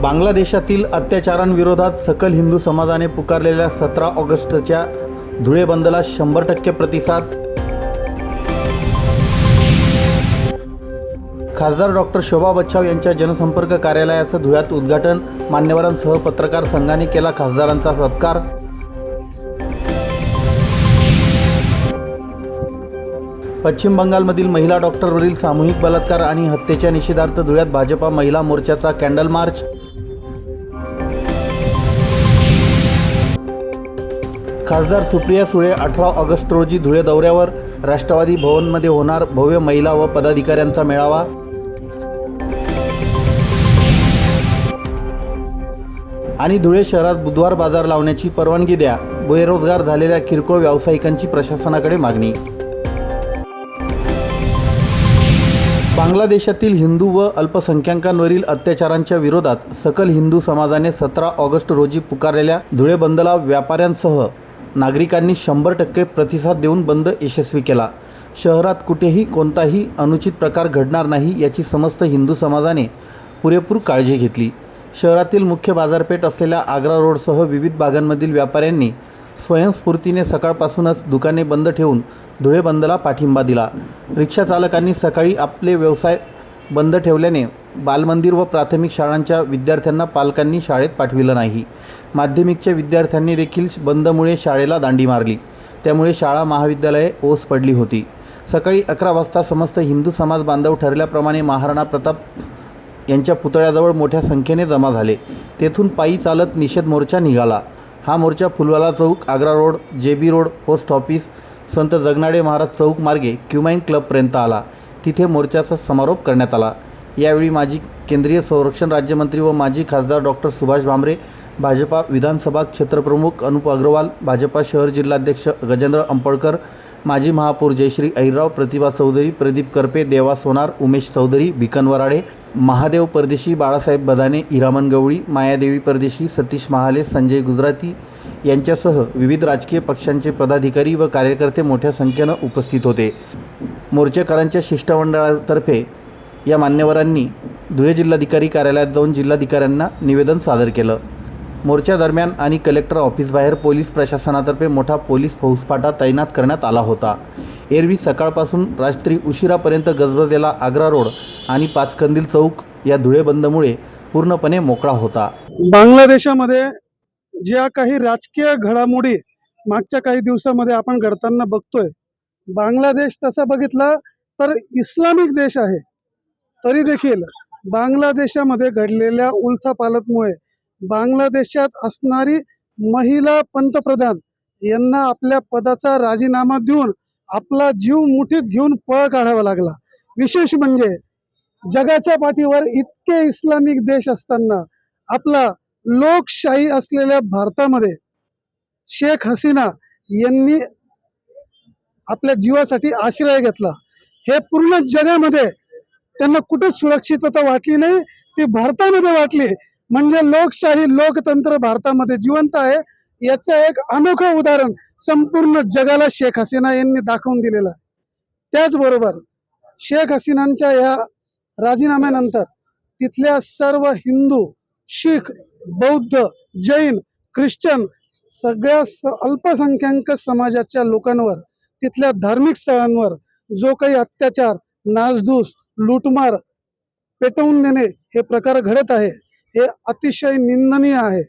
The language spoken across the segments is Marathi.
बांगलादेशातील अत्याचारांविरोधात सकल हिंदू समाजाने पुकारलेल्या सतरा ऑगस्टच्या धुळे बंदला शंभर टक्के प्रतिसाद. खासदार डॉक्टर शोभा बच्छाव यांच्या जनसंपर्क कार्यालयाचं धुळ्यात उद्घाटन मान्यवरांसह पत्रकार संघाने केला खासदारांचा सत्कार. पश्चिम बंगालमधील महिला डॉक्टरवरील सामूहिक बलात्कार आणि हत्येच्या निषेधार्थ धुळ्यात भाजपा महिला मोर्चाचा कॅन्डल मार्च. खासदार सुप्रिया सुळे अठरा ऑगस्ट रोजी धुळे दौऱ्यावर राष्ट्रवादी भवनमध्ये होणार भव्य महिला व पदाधिकाऱ्यांचा मेळावा. आणि धुळे शहरात बुधवार बाजार लावण्याची परवानगी द्या. बेरोजगार झालेल्या किरकोळ व्यावसायिकांची प्रशासनाकडे मागणी. बांगलादेशातील हिंदू व अल्पसंख्याकांवरील अत्याचारांच्या विरोधात सकल हिंदू समाजाने सतरा ऑगस्ट रोजी पुकारलेल्या धुळे बंदला व्यापाऱ्यांसह नागरिकांनी शंभर टक्के प्रतिसाद देऊन बंद यशस्वी केला. शहरात कुठेही कोणताही अनुचित प्रकार घडणार नाही याची समस्त हिंदू समाजाने पुरेपूर काळजी घेतली. शहरातील मुख्य बाजारपेठ असलेल्या आग्रा रोडसह विविध भागांमधील व्यापाऱ्यांनी स्वयंस्फूर्तीने सकाळपासूनच दुकाने बंद ठेवून धुळे बंदला पाठिंबा दिला. रिक्षाचालकांनी सकाळी आपले व्यवसाय बंद ठेवल्याने बालमंदिर व प्राथमिक शाळांच्या विद्यार्थ्यांना पालकांनी शाळेत पाठविलं नाही. माध्यमिकच्या विद्यार्थ्यांनी देखील बंदमुळे शाळेला दांडी मारली. त्यामुळे शाळा महाविद्यालये ओस पडली होती. सकाळी अकरा वाजता समस्त हिंदू समाज बांधव ठरल्याप्रमाणे महाराणा प्रताप यांच्या पुतळ्याजवळ मोठ्या संख्येने जमा झाले. तेथून पायी चालत निषेध मोर्चा निघाला. हा मोर्चा फुलवाला चौक आग्रा रोड जे बी रोड पोस्ट ऑफिस संत जगनाडे महाराज चौक मार्गे क्युमाइन क्लबपर्यंत आला. तिथे मोर्चाचा समारोप करण्यात आला. यावेळी माजी केंद्रीय संरक्षण राज्यमंत्री व माजी खासदार डॉक्टर सुभाष भामरे भाजपा विधानसभा क्षेत्रप्रमुख अनुप अग्रवाल भाजपा शहर जिल्हाध्यक्ष गजेंद्र अंपळकर माजी महापौर जयश्री अहिरराव प्रतिभा चौधरी प्रदीप करपे देवा सोनार उमेश चौधरी भिकन वराडे महादेव परदेशी बाळासाहेब बदाने हिरामन गवळी मायादेवी परदेशी सतीश महाले संजय गुजराती यांच्यासह विविध राजकीय पक्षांचे पदाधिकारी व कार्यकर्ते मोठ्या संख्येनं उपस्थित होते. मोर्चेकरांच्या शिष्टमंडळातर्फे या मान्यवरांनी धुळे जिल्हाधिकारी कार्यालयात जाऊन जिल्हाधिकाऱ्यांना निवेदन सादर केलं. मोर्चादरम्यान आणि कलेक्टर ऑफिसबाहेर पोलीस प्रशासनातर्फे मोठा पोलीस फौजफाटा तैनात करण्यात आला होता. एरवी सकाळपासून रात्री उशिरापर्यंत गजबजलेला आग्रा रोड आणि पाचकंदील चौक या धुळे बंदमुळे पूर्णपणे मोकळा होता. बांगलादेशामध्ये ज्या काही राजकीय घडामोडी मागच्या काही दिवसामध्ये आपण घडताना बघतोय बांगलादेश तसा बघितला तर इस्लामिक देश आहे. तरी देखील बांगलादेशामध्ये घडलेल्या उलथापालथमुळे बांगलादेशात असणारी महिला पंतप्रधान यांना आपल्या पदाचा राजीनामा देऊन आपला जीव मुठीत घेऊन पळ काढावा लागला. विशेष म्हणजे जगाच्या पाठीवर इतके इस्लामिक देश असताना आपला लोकशाही असलेल्या भारतामध्ये शेख हसीना यांनी आपल्या जीवासाठी आश्रय घेतला. हे पूर्ण जगामध्ये त्यांना कुठंच सुरक्षितता वाटली नाही ती भारतामध्ये वाटली. म्हणजे लोकशाही लोकतंत्र भारतामध्ये जिवंत आहे याचं एक अनोखं उदाहरण संपूर्ण जगाला शेख हसीना यांनी दाखवून दिलेलं आहे. त्याचबरोबर शेख हसीनांच्या या राजीनाम्यानंतर तिथल्या सर्व हिंदू शीख बौद्ध जैन ख्रिश्चन सगळ्या अल्पसंख्याक समाजाच्या लोकांवर तिथल्या धार्मिक स्थळांवर जो काही अत्याचार नासधूस लूटमार पेटवून देणे हे प्रकार घडत आहे. हे अतिशय निंदनीय आहे.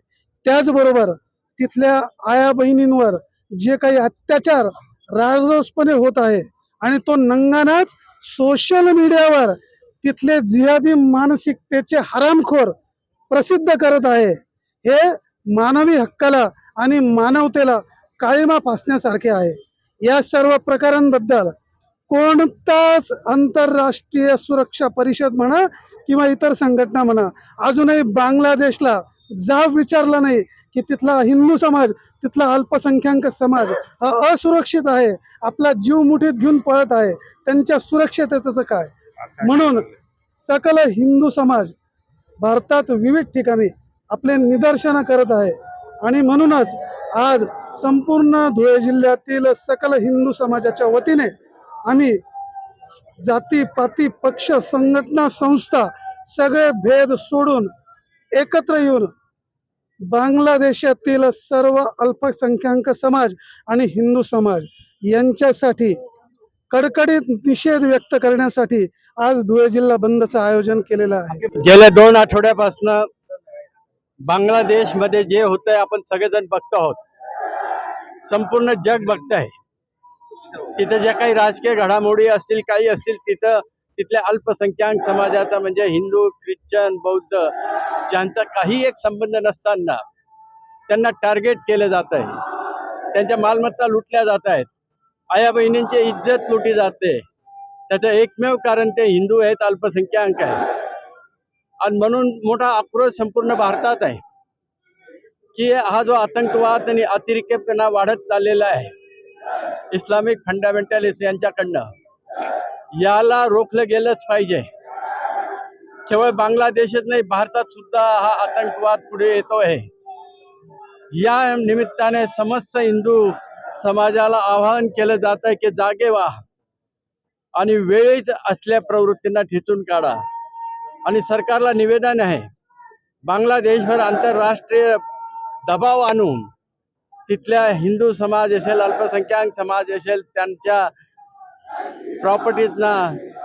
त्याचबरोबर तिथल्या आया बहिणींवर जे काही अत्याचार राजरोसपणे होत आहे आणि तो नंगानाच सोशल मीडियावर तिथले जिहादी मानसिकतेचे हरामखोर प्रसिद्ध करत आहे. हे मानवी हक्काला आणि मानवतेला काळीमा फासण्यासारखे आहे. या सर्व प्रकारांबद्दल कोणताच आंतरराष्ट्रीय सुरक्षा परिषद म्हणा किंवा इतर संघटना म्हणा अजूनही बांगलादेशला जाब विचारला नाही की तिथला हिंदू समाज तिथला अल्पसंख्याक समाज हा असुरक्षित आहे आपला जीव मुठीत घेऊन पळत आहे त्यांच्या सुरक्षिततेचं काय? म्हणून सकल हिंदू समाज भारतात विविध ठिकाणी आपले निदर्शनं करत आहे. आणि म्हणूनच आज संपूर्ण धुळे जिल्ह्यातील सकल हिंदू समाजाच्या वतीने आम्ही जाती पाती पक्ष संघटना संस्था सगळे भेद सोडून एकत्र येऊन बांगलादेशातील सर्व अल्पसंख्याक समाज आणि हिंदू समाज यांच्यासाठी कडकडीत निषेध व्यक्त करण्यासाठी आज धुळे जिल्हा बंदचं आयोजन केलेलं आहे. गेल्या दोन आठवड्यापासून बांगलादेशमध्ये जे होतंय आपण सगळेजण बघतो आहोत. संपूर्ण जग बघतंय. तिथं ज्या काही राजकीय घडामोडी असतील काही असतील तिथं तिथल्या अल्पसंख्याक समाजाचा म्हणजे हिंदू ख्रिश्चन बौद्ध ज्यांचा काही एक संबंध नसताना त्यांना टार्गेट केलं जात आहे. त्यांच्या मालमत्ता लुटल्या जात आहेत. आया बहिणींची इज्जत लुटी जाते. त्याचं एकमेव कारण ते हिंदू आहेत अल्पसंख्याक आहेत. आणि म्हणून मोठा आक्रोश संपूर्ण भारतात आहे. की हा जो आतंकवाद आणि अतिरिक्तपणा वाढत चाललेला आहे इस्लामिक फंडामेंटलिस्ट यांच्याकडनं. याला रोखलं गेलंच पाहिजे. केवळ बांगलादेशात नाही भारतात सुद्धा हा आतंकवाद पुढे येतो आहे या निमित्ताने समस्त हिंदू समाजाला आवाहन केलं जात आहे की जागे व्हा आणि वेळीच असल्या प्रवृत्तींना ठिचून काढा. आणि सरकारला निवेदन आहे बांगलादेशवर आंतरराष्ट्रीय दबाव आणून तिथल्या हिंदू समाज असेल अल्पसंख्याक समाज असेल त्यांच्या प्रॉपर्टीजना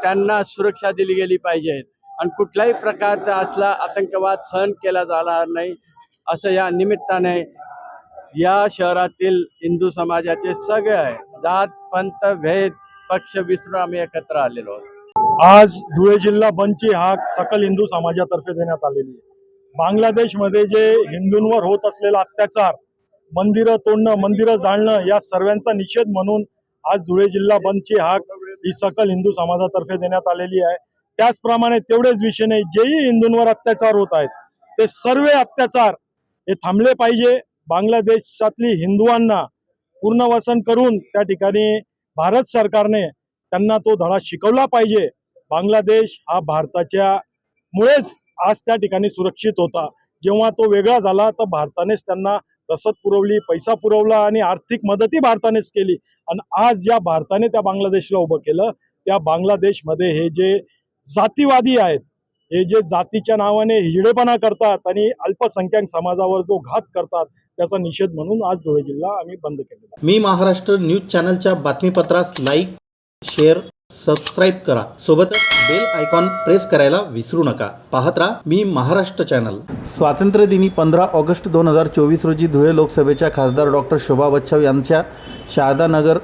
त्यांना सुरक्षा दिली गेली पाहिजे. आणि कुठल्याही प्रकारचा असला आतंकवाद सहन केला जाणार नाही असं या निमित्ताने या शहरातील हिंदू समाजाचे सगळे जात पंत भेद पक्ष विसरून आम्ही एकत्र आलेलो आहोत. आज धुळे जिल्हा बंदची हाक सकल हिंदू समाजातर्फे देण्यात आलेली आहे. बांगलादेशमध्ये जे हिंदूंवर होत असलेला अत्याचार मंदिरं तोडणं मंदिरं जाळणं या सर्वांचा निषेध म्हणून आज धुळे जिल्हा बंदची हाक ही सकल हिंदू समाजातर्फे देण्यात आलेली आहे. त्याचप्रमाणे तेवढेच विषय नाही जेही हिंदूंवर अत्याचार होत आहेत ते सर्व अत्याचार हे थांबले पाहिजे. बांगलादेशातली हिंदुवांना पूर्णवसन करून त्या ठिकाणी भारत सरकारने त्यांना तो धडा शिकवला पाहिजे. बांगलादेश हा भारताच्या मुळेच आज त्या ठिकाणी सुरक्षित होता. जेव्हा तो वेगळा झाला तर भारतानेच त्यांना रसद पुरवली पैसा पुरवला आणि आर्थिक मदतही भारतानेच केली. आणि आज या भारताने त्या बांगलादेशला उभं केलं. त्या बांगलादेशमध्ये हे जे जातीवादी आहेत हे जे जातीच्या नावाने हिजडेपणा करतात आणि अल्पसंख्याक समाजावर जो घात करतात त्याचा निषेध म्हणून आज धुळे जिल्हा आम्ही बंद केलेला मी महाराष्ट्र न्यूज चॅनलच्या बातमीपत्रास लाईक शेअर सबस्क्राईब करा. सोबतच बेल आयकॉन प्रेस करायला विसरू नका. पाहत राहा मी महाराष्ट्र चॅनल स्वातंत्र्य दिनी पंधरा ऑगस्ट दोन हजार चोवीस रोजी धुळे लोकसभेच्या खासदार डॉक्टर शोभा बच्छाव यांच्या शारदानगर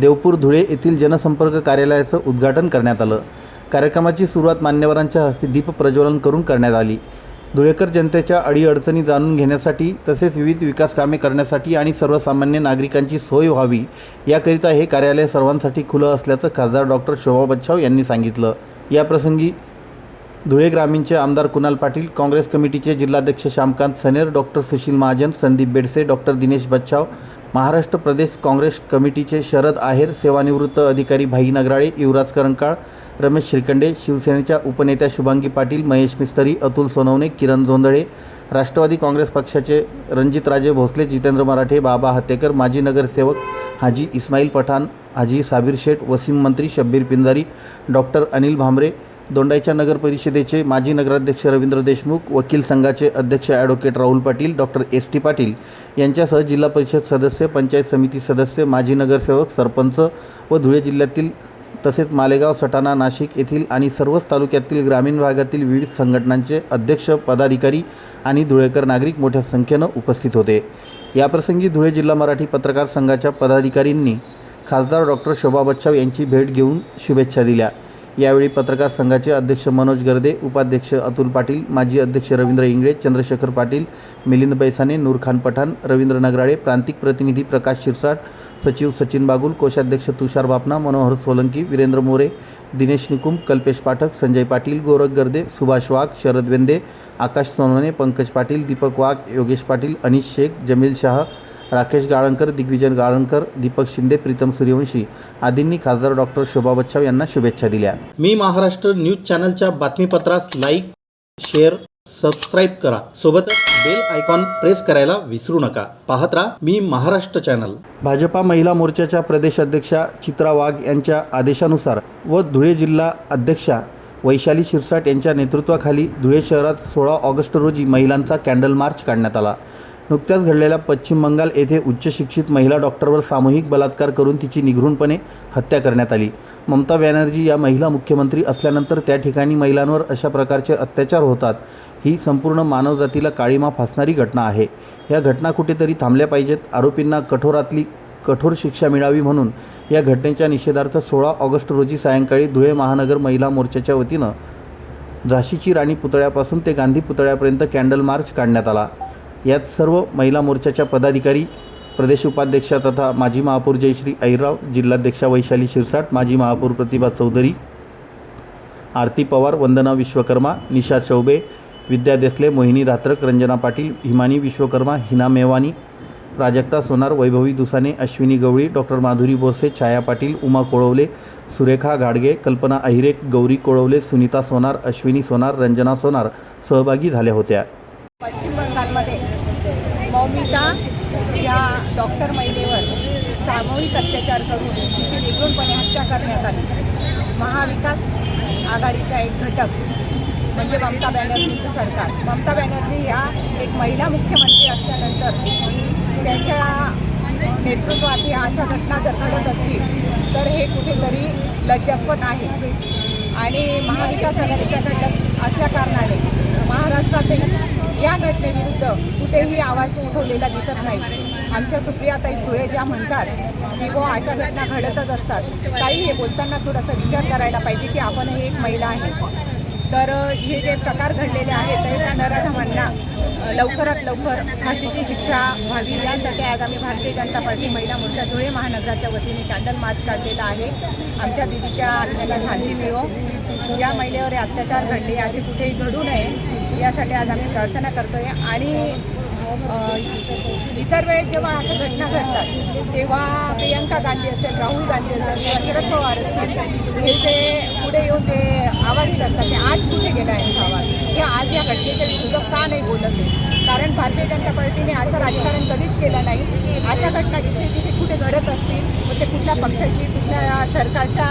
देवपूर धुळे येथील जनसंपर्क कार्यालयाचं उद्घाटन करण्यात आलं. कार्यक्रमाची सुरुवात मान्यवरांच्या हस्ते दीप प्रज्वलन करून करण्यात आली. धुळेकर जनतेच्या अडीअडचणी जाणून घेण्यासाठी तसेच विविध विकास कामे करण्यासाठी आणि सर्वसामान्य नागरिकांची सोय व्हावी याकरिता हे कार्यालय सर्वांसाठी खुलं असल्याचं खासदार डॉक्टर शोभा बच्छाव यांनी सांगितलं. याप्रसंगी धुळे ग्रामीणचे आमदार कुणाल पाटील काँग्रेस कमिटीचे जिल्हाध्यक्ष Shyamkant Saner doctor Sushil Mahajan Sandeep Bedse doctor Dinesh Bachhav Maharashtra Pradesh Congress कमिटीचे शरद आहेर सेवानिवृत्त अधिकारी भाई नगराळे युवराज करंकाळ रमेश श्रीखंडे शिवसेनेच्या उपनेत्या शुभांगी पाटील महेश मिस्तरी अतुल सोनवणे किरण जोंधळे राष्ट्रवादी काँग्रेस पक्षाचे रणजितराजे भोसले जितेंद्र मराठे बाबा हत्तेकर माजी नगरसेवक हाजी इस्माईल पठाण हाजी साबीर शेठ वसीम मंत्री शब्बीर पिंजारी डॉक्टर अनिल भांबरे दोंडाईच्या नगर परिषदेचे माजी नगराध्यक्ष रवींद्र देशमुख वकील संघाचे अध्यक्ष advocate Rahul Patil doctor S T Patil. यांच्यासह जिल्हा परिषद सदस्य पंचायत समिती सदस्य माजी नगरसेवक सरपंच व धुळे जिल्ह्यातील तसेच मालेगाव सटाणा नाशिक येथील आणि सर्वच तालुक्यातील ग्रामीण भागातील विविध संघटनांचे अध्यक्ष पदाधिकारी आणि धुळेकर नागरिक मोठ्या संख्येनं उपस्थित होते. याप्रसंगी धुळे जिल्हा मराठी पत्रकार संघाच्या पदाधिकारींनी खासदार डॉक्टर शोभा बच्छाव यांची भेट घेऊन शुभेच्छा दिल्या. यावेळी पत्रकार संघाचे अध्यक्ष मनोज गर्दे उपाध्यक्ष अतुल पाटील माजी अध्यक्ष रवींद्र इंगळे चंद्रशेखर पाटील मिलिंद बैसाने नूरखान पठाण रवींद्र नगराळे प्रांतिक प्रतिनिधी प्रकाश शिरसाट सचिव सचिन बागुल कोषाध्यक्ष तुषार बापना मनोहर सोलंकी वीरेंद्र मोरे दिनेश निकुम कल्पेश पाठक संजय पाटील गोरख गर्दे सुभाष वाघ शरद वेंदे आकाश सोनवणे पंकज पाटील दीपक वाघ योगेश पाटील अनिश शेख जमील शाह राकेश गाळणकर दिग्विजय गाळणकर दीपक शिंदे प्रीतम सूर्यवंशी आदींनी खासदार डॉक्टर शोभा बच्छाव यांना शुभेच्छा दिल्या. मी महाराष्ट्र न्यूज चॅनलच्या बातमीपत्रास लाईक शेअर सबस्क्राईब करा. सोबतच बेल आयकॉन प्रेस करायला विसरू नका. पाहत राहा मी महाराष्ट्र चॅनल भाजपा महिला मोर्चाच्या प्रदेश अध्यक्षा चित्रा वाघ यांच्या आदेशानुसार व धुळे जिल्हा अध्यक्षा वैशाली शिरसाट यांच्या नेतृत्वाखाली धुळे शहरात सोळा ऑगस्ट रोजी महिलांचा कॅन्डल मार्च काढण्यात आला. नुकत्याच घडलेल्या पश्चिम बंगाल येथे उच्च शिक्षित महिला डॉक्टरवर सामूहिक बलात्कार करून तिची निघृणपणे हत्या करण्यात आली. ममता बॅनर्जी या महिला मुख्यमंत्री असल्यानंतर त्या ठिकाणी महिलांवर अशा प्रकारचे अत्याचार होतात. ही संपूर्ण मानवजातीला काळीमा फासणारी घटना आहे. या घटना कुठेतरी थांबल्या पाहिजेत. आरोपींना कठोरातली कठोर शिक्षा मिळावी म्हणून या घटनेच्या निषेधार्थ सोळा ऑगस्ट रोजी सायंकाळी धुळे महानगर महिला मोर्चाच्या वतीनं झाशीची राणी पुतळ्यापासून ते गांधी पुतळ्यापर्यंत कॅन्डल मार्च काढण्यात आला. यात सर्व महिला मोर्चाच्या पदाधिकारी प्रदेश उपाध्यक्षा तथा माजी महापौर जयश्री ऐराव जिल्हाध्यक्षा वैशाली शिरसाट माजी महापौर प्रतिभा चौधरी आरती पवार वंदना विश्वकर्मा निशा चौबे विद्या देसले मोहिनी धात्रक रंजना पाटील हिमानी विश्वकर्मा हिना मेवानी प्राजक्ता सोनार वैभवी दुसाने अश्विनी गवळी डॉक्टर माधुरी बोरसे छाया पाटील उमा कोळवले सुरेखा घाडगे कल्पना अहिरे गौरी कोळवले सुनीता सोनार अश्विनी सोनार रंजना सोनार सहभागी झाल्या होत्या. मौमिता या डॉक्टर महिलेवर सामूहिक अत्याचार करून तिची निगुणपणे हत्या करण्यात आली. महाविकास आघाडीचा एक घटक म्हणजे ममता बॅनर्जींचं सरकार. ममता बॅनर्जी या एक महिला मुख्यमंत्री असल्यानंतर त्यांच्या नेतृत्वात या अशा घटना जर घडत असतील तर हे कुठेतरी लज्जास्पद आहे. आणि महाविकास आघाडीचा घटक असल्या कारणाने या घटनेविरुद्ध कुठेही आवाज उठवलेला दिसत नाही. आमच्या सुप्रियाताई सुळे ज्या म्हणतात की बुवा अशा घटना घडतच असतात. ताई हे बोलताना थोडासा विचार करायला पाहिजे की आपणही एक महिला आहे. तर हे जे प्रकार घडलेले आहेत तर त्या नराधमांना लवकरात लवकर फाशीची शिक्षा व्हावी. यासाठी आज आम्ही भारतीय जनता पार्टी महिला मोर्चा धुळे महानगराच्या वतीने कॅन्डल मार्च काढलेला आहे. आमच्या दिदीच्या आत्म्याला शांती मिळो. या महिलेवर अत्याचार घडले असे कुठेही घडू नये. यासाठी आज आम्ही प्रार्थना करतोय. आणि इतर वेळेस जेव्हा अशा घटना घडतात तेव्हा प्रियंका गांधी असेल राहुल गांधी असेल किंवा शरद पवार असतील हे जे पुढे येऊन जे आवाज करतात ते आज कुठे गेला यांचा आवाज? हे आज या घटनेच्या विरुद्ध का नाही बोलत आहे कारण भारतीय जनता पार्टीने असं राजकारण कधीच केलं नाही. अशा घटना जिथे जिथे कुठे घडत असतील मग ते कुठल्या पक्षाची कुठल्या सरकारच्या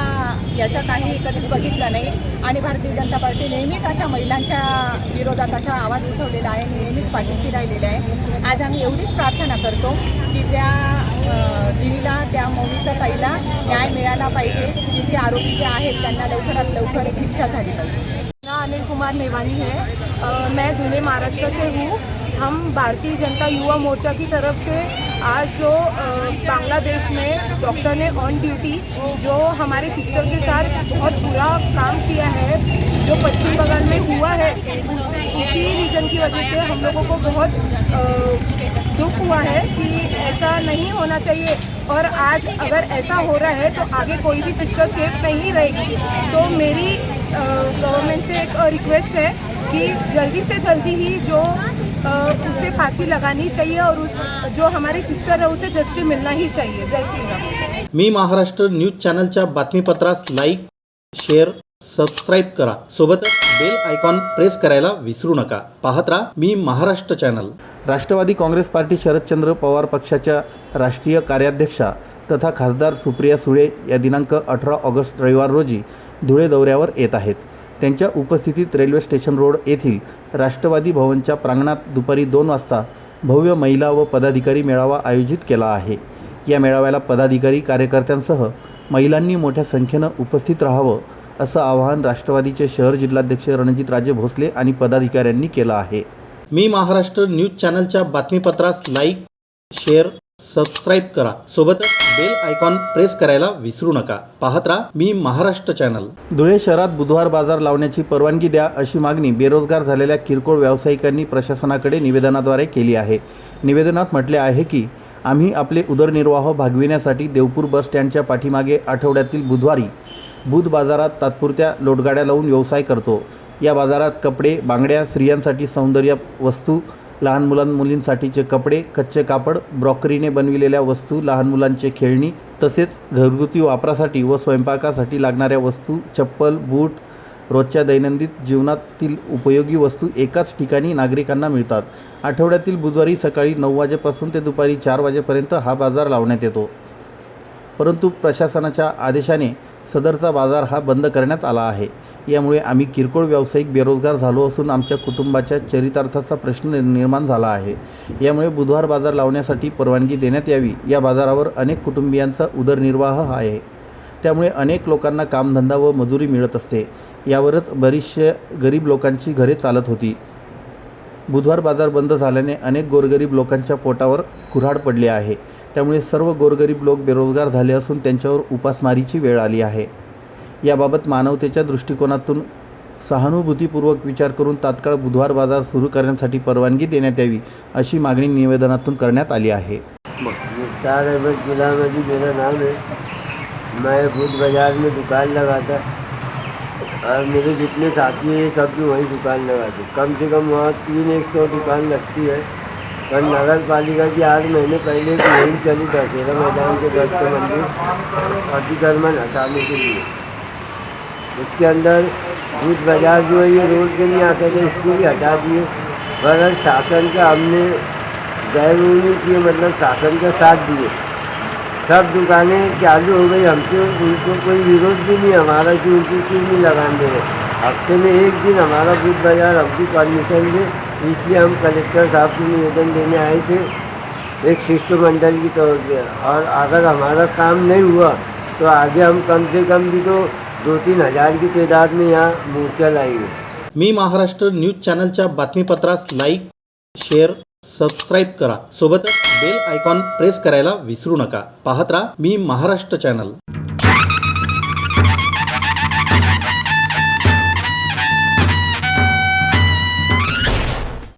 याचा काही कधीच बघितलं नाही. आणि भारतीय जनता पार्टी नेहमीच अशा महिलांच्या विरोधात असा आवाज उठवलेला आहे नेहमीच पाठीशी राहिलेला आहे. आज आम्ही एवढीच प्रार्थना करतो की त्या दिदीला त्या मौमिता ताईला न्याय मिळाला पाहिजे. तिचे आरोपी जे आहेत त्यांना लवकरात लवकर शिक्षा झाली पाहिजे. अनिल कुमार मेवानी है आ, मैं धुले महाराष्ट्र से हूँ. हम भारतीय जनता युवा मोर्चा की तरफ़ से आज जो बांग्लादेश में डॉक्टर ने ऑन ड्यूटी जो हमारे सिस्टर के साथ बहुत बुरा काम किया है, जो पश्चिम बंगाल में हुआ है, उसी रीज़न की वजह से हम लोगों को बहुत दुख हुआ है कि ऐसा नहीं होना चाहिए। और आज अगर ऐसा हो रहा है तो आगे कोई भी सिस्टर सेफ़ नहीं रहेगी। तो मेरी गवर्नमेंट से एक रिक्वेस्ट है कि जल्दी से जल्दी ही जो उसे फांसी लगानी चाहिए और जो हमारी सिस्टर है उसे जस्टिस मिलना ही चाहिए। जय श्री राम। मी महाराष्ट्र न्यूज चॅनलच्या बातमीपत्रास लाईक शेअर सबस्क्राईब करा. सोबतच बेल आयकॉन प्रेस करायला विसरू नका. पाहत राहा मी महाराष्ट्र चॅनल राष्ट्रवादी काँग्रेस पार्टी शरदचंद्र पवार पक्षाच्या राष्ट्रीय कार्याध्यक्षा तथा खासदार सुप्रिया सुळे या दिनांक अठरा ऑगस्ट रविवार रोजी धुळे दौऱ्यावर येत आहेत. त्यांच्या उपस्थितीत रेल्वे स्टेशन रोड येथील राष्ट्रवादी भवनच्या प्रांगणात दुपारी दोन वाजता भव्य महिला व पदाधिकारी मेळावा आयोजित केला आहे. या मेळाव्याला पदाधिकारी कार्यकर्त्यांसह महिलांनी मोठ्या संख्येनं उपस्थित राहावं असं आवाहन राष्ट्रवादीचे शहर जिल्हाध्यक्ष रणजितराजे भोसले आणि पदाधिकाऱ्यांनी केलं आहे. मी महाराष्ट्र न्यूज चॅनलच्या बातमीपत्रास लाईक शेअर सबस्क्राईब करा. सोबतच बेल आयकॉन प्रेस करायला विसरू नका. पाहत राहा मी महाराष्ट्र चॅनल धुळे शहरात बुधवार बाजार लावण्याची परवानगी द्या अशी मागणी बेरोजगार झालेल्या किरकोळ व्यावसायिकांनी प्रशासनाकडे निवेदनाद्वारे केली आहे. निवेदनात म्हटले आहे की आम्ही आपले उदरनिर्वाह भागविण्यासाठी देवपूर बस स्टँडच्या पाठीमागे आठवड्यातील बुधवारी बुध बाजारात तात्पुरत्या लोटगाड्या लावून व्यवसाय करतो. या बाजारात कपडे बांगड्या स्त्रियांसाठी सौंदर्य वस्तू लहान मुलां मुलींसाठीचे कपडे कच्चे कापड ब्रॉकरीने बनविलेल्या वस्तू लहान मुलांचे खेळणी तसेच घरगुती वापरासाठी व स्वयंपाकासाठी लागणाऱ्या वस्तू चप्पल बूट रोजच्या दैनंदिन जीवनातील उपयोगी वस्तू एकाच ठिकाणी नागरिकांना मिळतात. आठवड्यातील बुधवारी सकाळी नऊ वाजेपासून ते दुपारी चार वाजेपर्यंत हा बाजार लावण्यात येतो. परंतु प्रशासनाच्या आदेशाने सदरचा बाजार हा बंद करण्यात आला आहे. यामुळे आम्ही किरकोळ व्यावसायिक बेरोजगार झालो असून आमच्या कुटुंबाच्या चरितार्थाचा प्रश्न निर्माण झाला आहे. यामुळे बुधवार बाजार लावण्यासाठी परवानगी देण्यात यावी. या बाजारावर अनेक कुटुंबियांचा उदरनिर्वाह आहे. त्यामुळे अनेक लोकांना कामधंदा व मजुरी मिळत असते. यावरच बरीचशे गरीब लोकांची घरे चालत होती. बुधवार बाजार बंद झाल्याने अनेक गोरगरीब लोकांच्या पोटावर कुऱ्हाड पडले आहे. त्यामुळे सर्व गोरगरीब लोक बेरोजगार झाले असून त्यांच्यावर उपासमारीची वेळ आली आहे. याबाबत मानवतेच्या दृष्टिकोनातून सहानुभूतीपूर्वक विचार करून तात्काळ बुधवार बाजार सुरू करण्यासाठी परवानगी देण्यात यावी अशी मागणी निवेदनातून करण्यात आली आहे. मुख्तार अहमद गुलाम मेरा नाम है. मैं खुद बाज़ार में दुकान लगाता. और मेरे जितने साथी हैं सब भी वहीं दुकान लगाते. कम से कम वहाँ तीन एक सौ दुकान लगती है. पर नगर पालिका की आठ महीने पहले की यही चली दशहरा मैदान के दस्त मंदिर अतिक्रमण हटाने के लिए। उसके अंदर दूध बाज़ार जो है, ये रोड के नहीं आते थे इसको भी हटा दिए। पर शासन का हमने गैर नहीं किए मतलब शासन का साथ दिए। सब दुकानें चालू हो गई, हमसे उनको कोई विरोध भी नहीं, हमारा कि उनको क्यों नहीं लगाने हफ़्ते में एक दिन हमारा बुध बाज़ार हमको परमिशन दे इसलिए हम कलेक्टर साहब को निवेदन देने आए थे। एक शिष्टमंडल की तौर पर और अगर हमारा काम नहीं हुआ तो आगे हम कम से कम भी तो दो तीन हज़ार की तादाद में यहाँ मोर्चा लाएंगे। मी महाराष्ट्र न्यूज चॅनलच्या बातमीपत्रास लाईक शेअर सबस्क्राईब करा. सोबतच बेल आयकॉन प्रेस करायला विसरू नका. पाहत राहा मी महाराष्ट्र चॅनल.